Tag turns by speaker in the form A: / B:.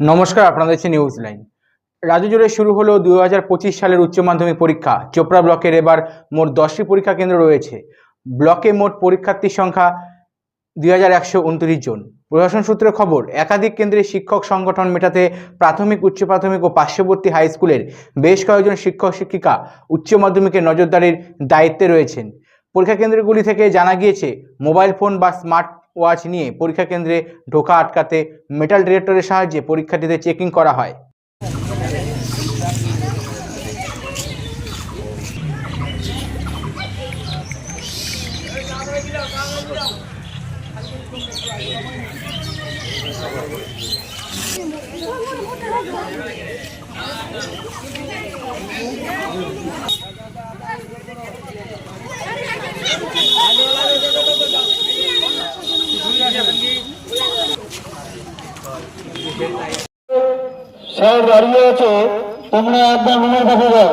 A: নমস্কার, আপনাদের হচ্ছে নিউজ লাইন রাজ্য জুড়ে শুরু হলো দু হাজার পঁচিশ সালের উচ্চ মাধ্যমিক পরীক্ষা। চোপড়া ব্লকের এবার মোট দশটি পরীক্ষা কেন্দ্র রয়েছে। ব্লকে মোট পরীক্ষার্থীর সংখ্যা দুই হাজার একশো উনত্রিশ জন। প্রশাসন সূত্রে খবর, একাধিক কেন্দ্রে শিক্ষক সংগঠন মেটাতে প্রাথমিক, উচ্চ প্রাথমিক ও পার্শ্ববর্তী হাই স্কুলের বেশ কয়েকজন শিক্ষক, শিক্ষিকা উচ্চ মাধ্যমিকের নজরদারির দায়িত্বে রয়েছেন। পরীক্ষা কেন্দ্রগুলি থেকে জানা গিয়েছে, মোবাইল ফোন বা স্মার্ট ওয়াচ নিয়ে পরীক্ষা কেন্দ্রে ঢোকা আটকাতে মেটাল ডিটেক্টরের সাহায্যে পরীক্ষার্থীদের চেকিং করা হয়।
B: স্যার দাঁড়িয়ে আছে? তোমরা একবার রুমের কাছে যাও।